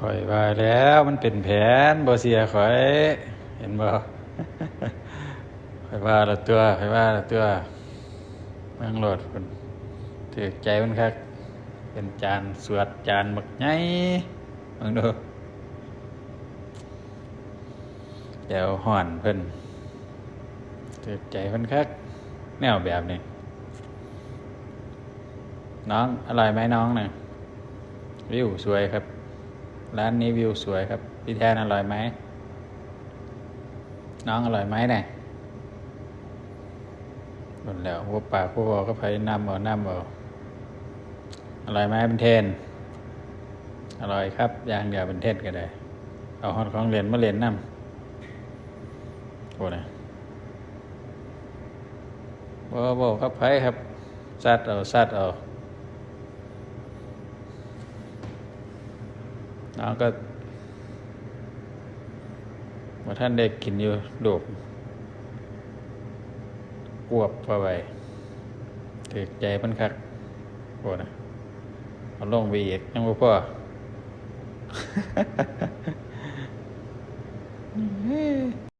ข่อยว่าแล้วมันเป็นแผนบ่เสียข่อย เห็นบ่ข่อยว่าละตัวข่อยว่าละตัวเมืองโลดพุ่นถือใจมันคักเป็นจานสวดจานบักใหญ่เบิ่งดูเดี๋ยวห่อนเพิ่นถือใจเพิ่นคักแนวแบบนี้น้องอร่อยไหมน้องน่ะวิวสวยครับ ร้านนี้วิวสวยครับ พี่แทนอร่อยไหม น้องอร่อยไหมเนี่ยหมดแล้วหัวปากหัวคอก็ไปน้ำเอาน้ำเอาอร่อยไหมเป็นเทน อร่อยครับ อย่างเดียวเป็นเทนก็ได้ เอาฮอตของเหรียนมาเหรียนน้ำโอ้นะบ่บ่ครับไผครับซัดเอาซัดเอา น้องก็ว่าท่านได้กินอยู่ดบกวบเข้าไปถือใจมันคักโอ้นะเอาลงไปอีกยังบ่พอ